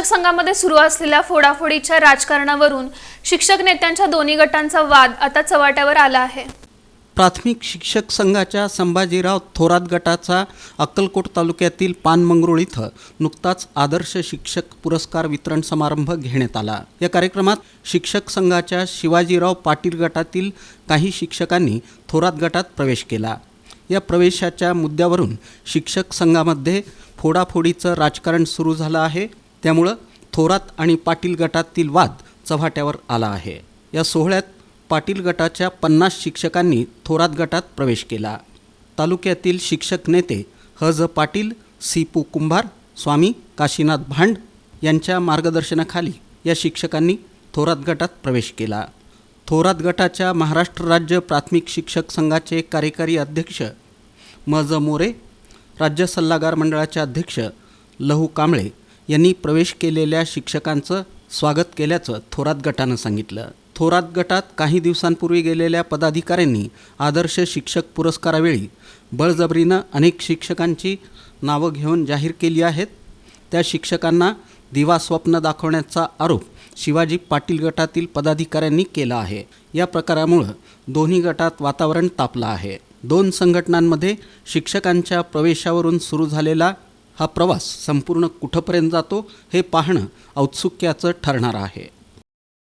शिक्षक संघामध्ये सुरू असलेल्या फोडाफोडीच्या राजकारणावरून शिक्षक नेत्यांच्या दोन्ही गटांचा वाद आता चव्हाट्यावर आला आहे. प्राथमिक शिक्षक संघाच्या संभाजीराव थोरात गटाचा अक्कलकोट तालुक्यातील पानमंगरुळ इथं नुकताच आदर्श शिक्षक पुरस्कार वितरण समारंभ घेण्यात आला. या कार्यक्रमात शिक्षक संघाच्या शिवाजीराव पाटील गटातील काही शिक्षकांनी थोरात गटात प्रवेश केला. या प्रवेशाच्या मुद्द्यावरून शिक्षक संघामध्ये फोडाफोडीचं राजकारण सुरू झालं आहे. त्यामुळं थोरात आणि पाटील गटातील वाद चव्हाट्यावर आला आहे. या सोहळ्यात पाटील गटाच्या पन्नास शिक्षकांनी थोरात गटात प्रवेश केला. तालुक्यातील शिक्षक नेते हज पाटील सीपू कुंभार स्वामी काशीनाथ भांड यांच्या मार्गदर्शनाखाली या शिक्षकांनी थोरात गटात प्रवेश केला. थोरात गटाच्या महाराष्ट्र राज्य प्राथमिक शिक्षक संघाचे कार्यकारी अध्यक्ष मज मोरे राज्य सल्लागार मंडळाचे अध्यक्ष लहू कांबळे यांनी प्रवेश केलेल्या शिक्षकांचं स्वागत केल्याचं थोरात गटानं सांगितलं. थोरात गटात काही दिवसांपूर्वी गेलेल्या पदाधिकाऱ्यांनी आदर्श शिक्षक पुरस्कारावेळी बळजबरीनं अनेक शिक्षकांची नावं घेऊन जाहीर केली आहेत. त्या शिक्षकांना दिवा स्वप्न दाखवण्याचा आरोप शिवाजी पाटील गटातील पदाधिकाऱ्यांनी केला आहे. या प्रकारामुळं दोन्ही गटात वातावरण तापलं आहे. दोन संघटनांमध्ये शिक्षकांच्या प्रवेशावरून सुरू झालेला हा प्रवास संपूर्ण कुठंपर्यंत जातो हे पाहणं औत्सुक्याचं ठरणार आहे.